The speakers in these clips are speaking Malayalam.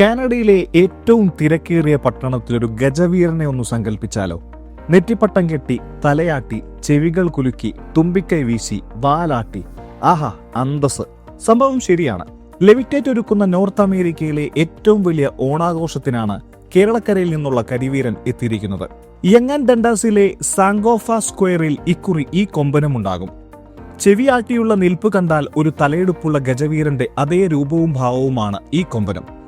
കാനഡയിലെ ഏറ്റവും തിരക്കേറിയ പട്ടണത്തിലൊരു ഗജവീരനെ ഒന്ന് സങ്കല്പിച്ചാലോ നെറ്റിപ്പട്ടം കെട്ടി തലയാട്ടി ചെവികൾ കുലുക്കി തുമ്പിക്കൈ വീശി വാലാട്ടി. ആഹാ അന്തസ് സംഭവം ശരിയാണ്. ലെവിറ്റേറ്റ് ഒരുക്കുന്ന നോർത്ത് അമേരിക്കയിലെ ഏറ്റവും വലിയ ഓണാഘോഷത്തിനാണ് കേരളക്കരയിൽ നിന്നുള്ള കരിവീരൻ എത്തിയിരിക്കുന്നത്. യങ്ങാൻ ഡണ്ടാസിലെ സാങ്കോഫ സ്ക്വയറിൽ ഇക്കുറി ഈ കൊമ്പനമുണ്ടാകും. ചെവിയാട്ടിയുള്ള നിൽപ്പ് കണ്ടാൽ ഒരു തലയെടുപ്പുള്ള ഗജവീരന്റെ അതേ രൂപവും ഭാവവുമാണ് ഈ കൊമ്പനം.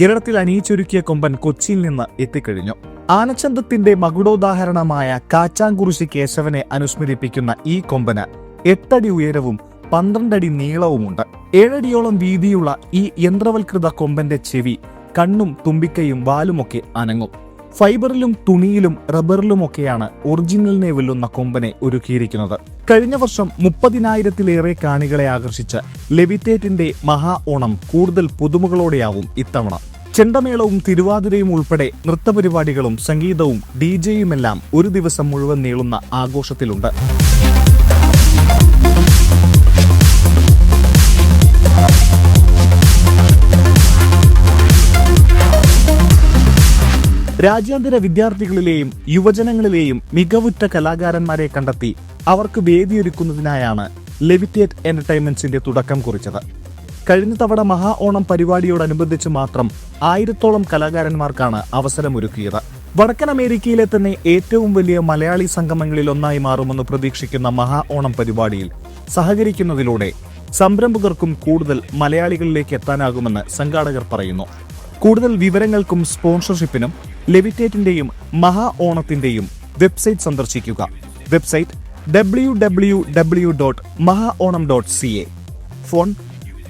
കേരളത്തിൽ അണിയിച്ചൊരുക്കിയ കൊമ്പൻ കൊച്ചിയിൽ നിന്ന് എത്തിക്കഴിഞ്ഞു. ആനച്ചന്തത്തിന്റെ മകുടോദാഹരണമായ കാച്ചാങ്കുറിശി കേശവനെ അനുസ്മരിപ്പിക്കുന്ന ഈ കൊമ്പന് എട്ടടി ഉയരവും പന്ത്രണ്ടടി നീളവുമുണ്ട്. ഏഴടിയോളം വീതിയുള്ള ഈ യന്ത്രവൽകൃത കൊമ്പന്റെ ചെവി കണ്ണും തുമ്പിക്കയും വാലുമൊക്കെ അനങ്ങും. ഫൈബറിലും തുണിയിലും റബ്ബറിലുമൊക്കെയാണ് ഒറിജിനലിനെ വെല്ലുന്ന കൊമ്പനെ ഒരുക്കിയിരിക്കുന്നത്. കഴിഞ്ഞ വർഷം മുപ്പതിനായിരത്തിലേറെ കാണികളെ ആകർഷിച്ച് ലെവിറ്റേറ്റിന്റെ മഹാ ഓണം കൂടുതൽ പുതുമകളോടെയാവും ഇത്തവണ. ചെണ്ടമേളവും തിരുവാതിരയും ഉൾപ്പെടെ നൃത്തപരിപാടികളും സംഗീതവും ഡി ജെയുമെല്ലാം ഒരു ദിവസം മുഴുവൻ നീളുന്ന ആഘോഷത്തിലുണ്ട്. രാജ്യാന്തര വിദ്യാർത്ഥികളിലെയും യുവജനങ്ങളിലെയും മികവുറ്റ കലാകാരന്മാരെ കണ്ടെത്തി അവർക്ക് വേദിയൊരുക്കുന്നതിനായാണ് ലെവിറ്റേറ്റ് എന്റർടൈൻമെന്റ്സിന്റെ തുടക്കം കുറിച്ചത്. കഴിഞ്ഞ തവണ മഹാ ഓണം പരിപാടിയോടനുബന്ധിച്ച് മാത്രം ആയിരത്തോളം കലാകാരന്മാർക്കാണ് അവസരമൊരുക്കിയത്. വടക്കൻ അമേരിക്കയിലെ തന്നെ ഏറ്റവും വലിയ മലയാളി സംഗമങ്ങളിൽ ഒന്നായി മാറുമെന്ന് പ്രതീക്ഷിക്കുന്ന മഹാ ഓണം പരിപാടിയിൽ സഹകരിക്കുന്നതിലൂടെ സംരംഭകർക്കും കൂടുതൽ മലയാളികളിലേക്ക് എത്താനാകുമെന്ന് സംഘാടകർ പറയുന്നു. കൂടുതൽ വിവരങ്ങൾക്കും സ്പോൺസർഷിപ്പിനും ലെവിറ്റേറ്റിന്റെയും മഹാ ഓണത്തിന്റെയും വെബ്സൈറ്റ് സന്ദർശിക്കുക. Website W W W dot Maha Onam dot C A phone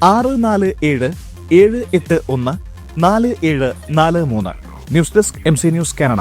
ആറ് നാല് ഏഴ് ഏഴ് എട്ട് ഒന്ന് നാല് ഏഴ് നാല് മൂന്ന്. News desk M C news Canada.